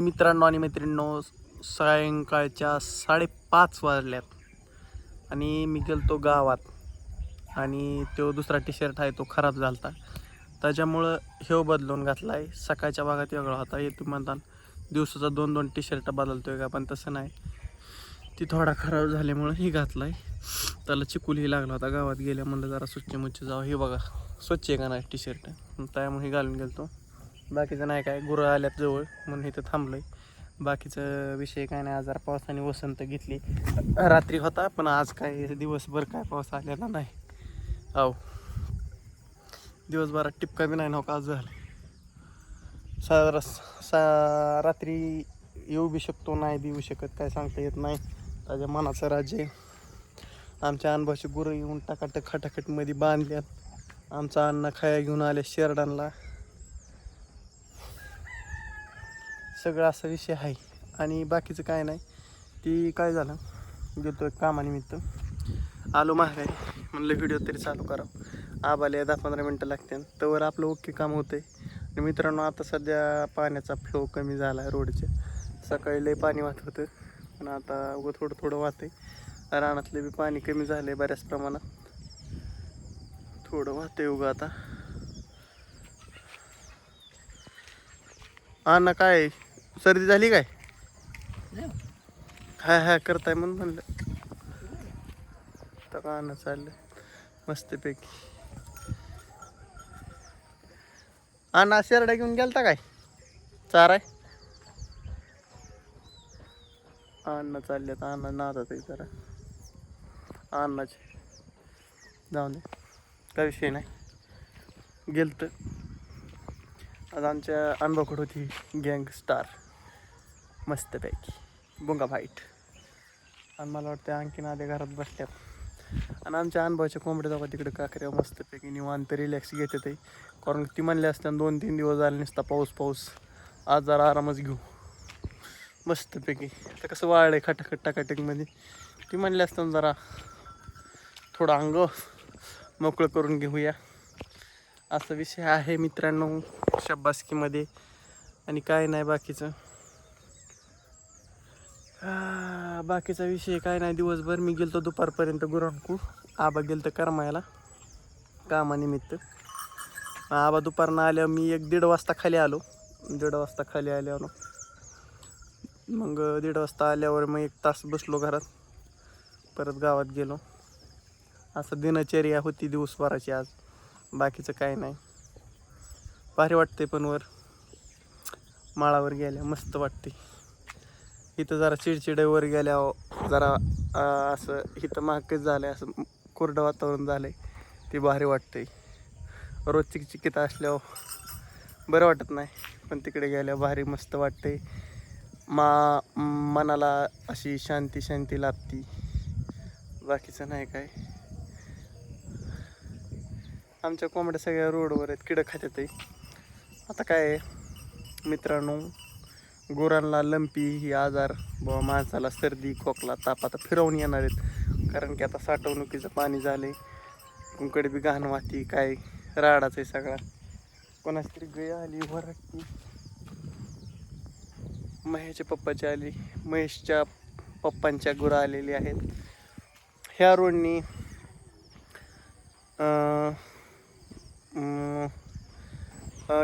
मित्रांनो आणि मैत्रिणींनो सायंकाळच्या साडेपाच वाजल्यात आणि मी गेलतो गावात आणि तो दुसरा टी शर्ट आहे तो खराब झाला त्याच्यामुळं ह्यो बदलून घातला आहे सकाळच्या भागात वेगळा होता. हे तुम्ही म्हणता दिवसाचा दोन दोन टी शर्ट बदलतोय का? पण तसं नाही. ती थोडा खराब झाल्यामुळं ही घातला आहे त्याला चिकूलही लागला होता. गावात गेल्या म्हणलं जरा स्वच्छ मुच्छ जावं. हे बघा स्वच्छ आहे का नाही टी शर्ट त्यामुळे घालून गेलतो. बाकीचं नाही काय गुरं आल्यात जवळ म्हणून इथं थांबलोय. बाकीचं विषय काय नाही आजार पावसाने वसंत घेतली. रात्री होता पण आज काय दिवसभर काय पाऊस आलेला नाही. हो दिवसभरात टिपका बी नाही नका आज झालं. सा सा रात्री येऊ बी शकतो नाही देऊ शकत काय सांगता येत नाही. त्याच्या मनाचं राज्य आमच्या अनुभवाची गुरं येऊन टाकाटक खटाखटमध्ये बांधल्यात. आमचा अन्न खाया घेऊन आल्या शेरडांना सगळं असा विषय आहे. आणि बाकीचं काय नाही. ती काय झालं? गेलो एक कामानिमित्त. आलो महागाई म्हणलं व्हिडिओ तरी चालू करावं आबाले दहा पंधरा मिनटं लागते. तर आपलं ओके काम होतं आणि मित्रांनो आता सध्या पाण्याचा फ्लो कमी झाला आहे रोडचे सकाळी लय पाणी वाहत होतं. पण आता उगं थोडं थोडं वाहतंय. रानातले बी पाणी कमी झालं आहे बऱ्याच प्रमाणात. थोडं वाहतंय उगं आता. हा ना काय सर्दी झाली काय? हाय हाय करताय म्हणून म्हणलं. तर का ना चाललं मस्तपैकी. अण्णा शेरडा घेऊन गेलता काय? चार आहे? अण्णा चालले तर अण्णा नादात आहे जरा. अण्णाचे. जाऊन दे. काय विषय नाही. गेलतं. आज आमच्या अनुभवकडे होती गँग स्टार मस्तपैकी बुंगा फाईट आणि मला वाटतं आणखीन आधी घरात बसल्यात. आणि आमच्या अनुभवाच्या कोंबड्या जागा तिकडे काकऱ्या मस्तपैकी निवांत रिलॅक्स घेते ते. कारण ती म्हणले असताना दोन तीन दिवस झाले नसता पाऊस पाऊस. आज जरा आरामच घेऊ. मस्तपैकी आता कसं वाळलं आहे खटाखट टाकाटकमध्ये ती म्हणले असताना जरा थोडं अंग मोकळं करून घेऊया. असा विषय आहे मित्रांनो शब्बासकीमध्ये आणि काय नाही बाकीचं. बाकीचा विषय काय नाही दिवसभर मी गेलतो दुपारपर्यंत गुरांकू. आबा गेलतो करमायला कामानिमित्त. आबा दुपारनं आल्यावर मी एक दीड वाजता खाली आलो. दीड वाजता खाली आल्यावर मग दीड वाजता आल्यावर मग एक तास बसलो घरात. परत गावात गेलो. असं दिनचर्या होती दिवसभराची आज. बाकीचं काय नाही. भारी वाटते पण वर. माळावर गेल्या मस्त वाटते इथं जरा चिडचिड वर गेल्यावर जरा असं इथं महागच झालं आहे असं कोरडं वातावरण झालं आहे ते भारी वाटते रोज चिकचिकीत असल्यावर बरं वाटत नाही पण तिकडे गेल्यावर भारी मस्त वाटते मा मनाला अशी शांती शांती लाभती. बाकीचं नाही काय. आमच्या कोंबड्या सगळ्या रोडवर आहेत किडं खात्यात आहे आता काय आहे, मित्रांनो गुरांना लंपी ही आजार. बुवा माणसाला सर्दी खोकला ताप आता फिरवून येणार आहेत. कारण की आता साठवणुकीचं पाणी झाले कुंकडे बी घाण वाहती काय राडाच आहे सगळा. कोणाची तरी गय आली वरटती महेशच्या पप्पाची आली. महेशच्या पप्पांच्या गुरं आलेली आहेत. ह्या रोडनी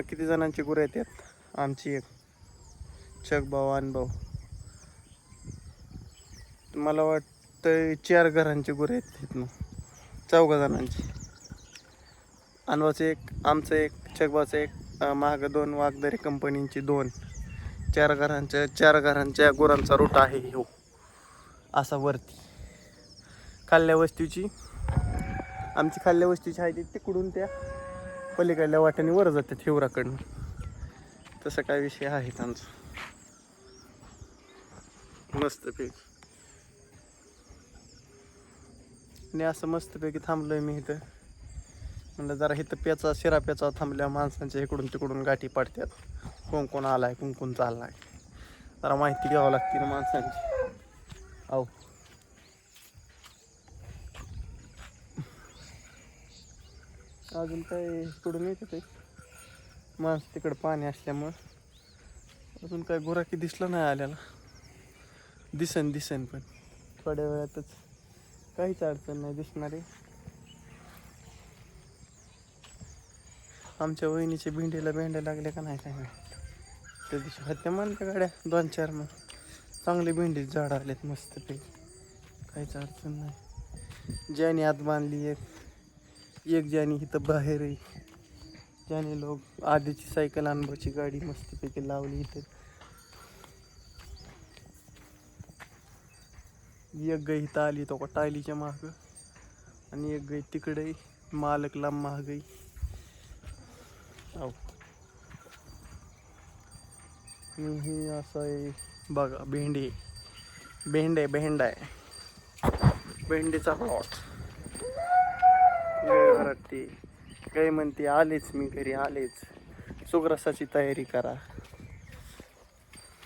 किती जणांची गुरं येतात आमची एक. चकभाऊ अनुभव मला वाटतं चार घरांचे गुरं आहेत तिथनं. चौघा जणांची. अनभाचं एक आमचं एक चकबाचं एक अं, मागं दोन वाघदारी कंपनींची दोन. चार घरांच्या चार घरांच्या गुरांचा रूट आहे हो. असा वरती. खाल्ल्या वस्तीची आमची खाल्ल्या वस्तीची आहे ती तिकडून त्या पलीकडल्या वाट्याने वर जातात हिवराकडनं. तसं काय विषय आहे त्यांचा. मस्तपैकी आणि असं मस्तपैकी थांबलोय मी इथं. म्हणलं जरा इथं पेचा शिरा पेचा थांबल्या माणसांच्या इकडून तिकडून गाठी पाडतात कोण कोण आलाय कोण कोण चाललाय. जरा माहिती घ्यावं लागते ना माणसांची. अहो अजून काय इकडून येते ते माणसं तिकडं पाणी असल्यामुळं. अजून काय गुराकी दिसला नाही आल्याला. दिसन दिसन पण. थोड्या वेळातच. काहीच अडचण नाही दिसणार आहे. आमच्या वहिनीच्या भेंडीला भेंड्या लागल्या का नाही काय त्या दिवशी हत्या मानल्या गाड्या दोन चार मग चांगले भेंडी झाड आलेत मस्त पैकी काहीच अडचण नाही. ज्याने आत बांधली एक एक ज्याने इथं बाहेर आहे ज्याने लोक आधीची सायकल अनुभवची गाडी मस्तपैकी लावली इथं. एक गाई इथं आली तो का टायलीच्या महाग आणि एक गाई तिकडे मालकला महागाई आव. हे असं आहे बघा भेंडी. भेंडे भेंडा आहे. भेंडीचा प्लॉट घरात ती काही म्हणते आलेच मी घरी आलेच. सुग्रसाची तयारी करा.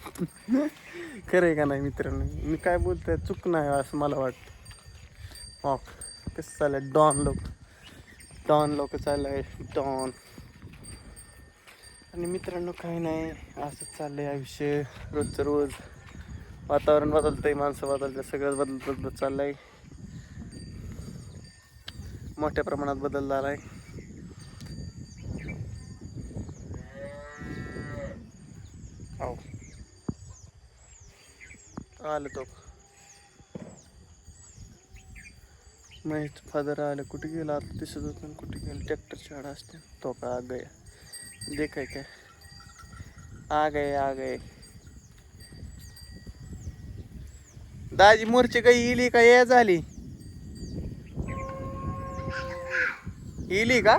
खरं आहे का नाही मित्रांनो? मी काय बोलतोय? चूक नाही असं मला वाटतं हो कसं चाललंय? डॉन लोक डॉन लोक चाललंय. डॉन आणि मित्रांनो काही नाही. असंच चाललंय आयुष्य. रोजचं रोज वातावरण बदलतंय माणसं बदलतं सगळं बदलत बदलत चाललंय. मोठ्या प्रमाणात बदल झालाय. हो आलं तो. महेश फादर आलं. कुठे गेला? आता दिसत होत कुठे गेलं? ट्रॅक्टरची आड असते. तो का आग गया देखाय काय आग आहे आ आहे. दाजी मोर्चे काही इली का? ये झाली. इली का?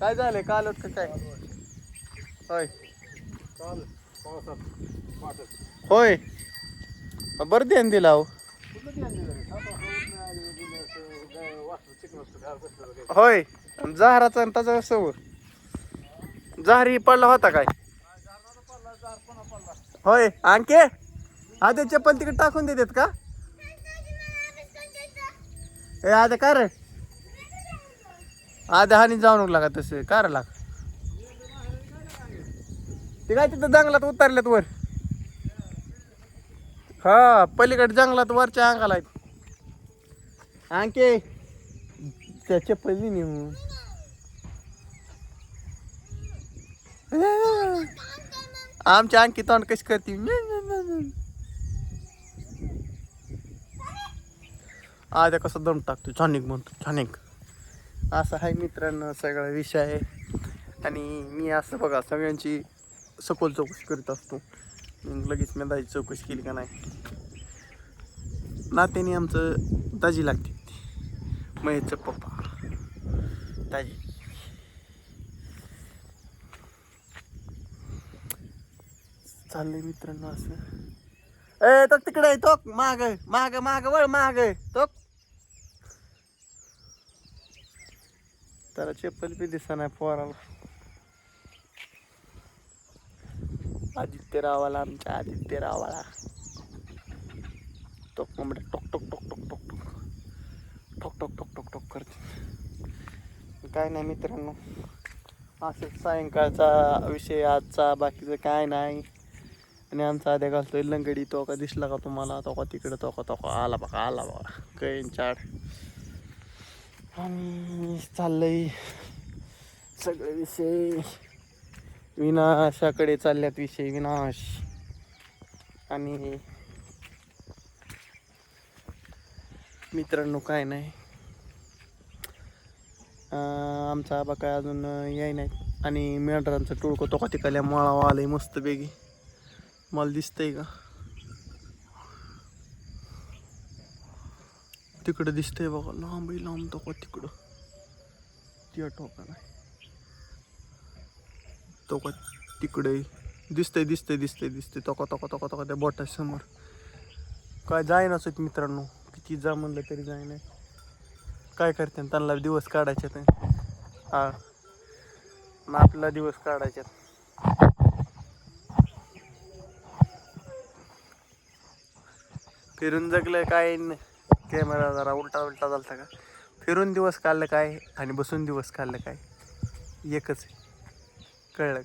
काय झालंय कालच का काय? होय. होय. बरं ध्यान दिला अहो. होय जहाराचा आणि त्याचा कसं हो. जहारी पडला होता काय? होय आणखी आधी चप्पल तिकडे टाकून देतात का? ए आता का रे? आधी हानी जाऊ लागा तसं कार लाग? ते काय तिथं जंगलात उतरल्यात वर? हा पलीकडे जंगलात वरच्या अंगाला आहेत. आणखे त्या चप्पल दे नेऊन आमच्या आणखी तोंड कशी करते? आद्या कसं दम टाकतो छानिक म्हणतो छानिक. असा आहे मित्रांनो सगळा विषय. आहे आणि मी असं बघा सगळ्यांची सखोल चौकशी करीत असतो. मग लगेच मी दाजी चौकशी केली का नाही? नात्याने आमचं दाजी लागते महेशचं पप्पा. दाजी. चाललंय मित्रांनो असं. ए तो तिकडे तो माग माग माग वळ माग तो. त्याला चप्पल बी दिसा नाही पोराला. आदित्य रावाला आमच्या आदित्य रावाला तो म्हणजे टोक टोक टोक टोक टोक टोक. ठोक ठोक ठोक ठोक ठोक करते. काय नाही मित्रांनो. असंच सायंकाळचा विषय आजचा बाकीचं काय नाही. आणि आमचा आद्या घालतोय लंगडी तो का दिसला का तुम्हाला? तो का तिकडं तो का तो का आला बघा आला बघा. कैन चाड आणि चाललंय सगळे विषय. विनाशाकडे चालल्यात विषय विनाश. आणि मित्रांनो काय नाही. आमचा आबा काय अजून याय नाही आणि मेंढरांचं टोळकं तो का तिकडल्या मळावा आलंय मस्त बेगी मला दिसतंय का? तिकडं दिसतंय बघा. लांब लांब तो का तिकडं. त्या टोकाला. तो का तिकडे. दिसतंय दिसतंय दिसतंय दिसतंय. तोका तोका तोका तोका त्या बोटासमोर. काय जायनाच आहेत मित्रांनो. किती जा म्हणलं तरी जायना नाही काय करते त्यांना दिवस काढायचे ते हा. मग आपला दिवस काढायच्यात फिरून जगलं काय कॅमेरा जरा उलटा उलटा झालता का? फिरून दिवस काढलं काय आणि बसून दिवस काढलं काय? एकच आहे. कळलं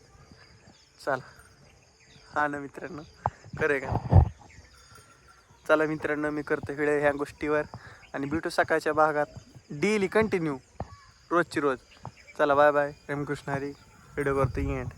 चला. हा ना मित्रांनो खरं का? चला मित्रांनो मी करतो हिळे ह्या गोष्टीवर आणि भेटू सकाळच्या भागात. डेली कंटिन्यू रोजची रोज. चला bye bye Ramkrishna Hari. Video करतो एंड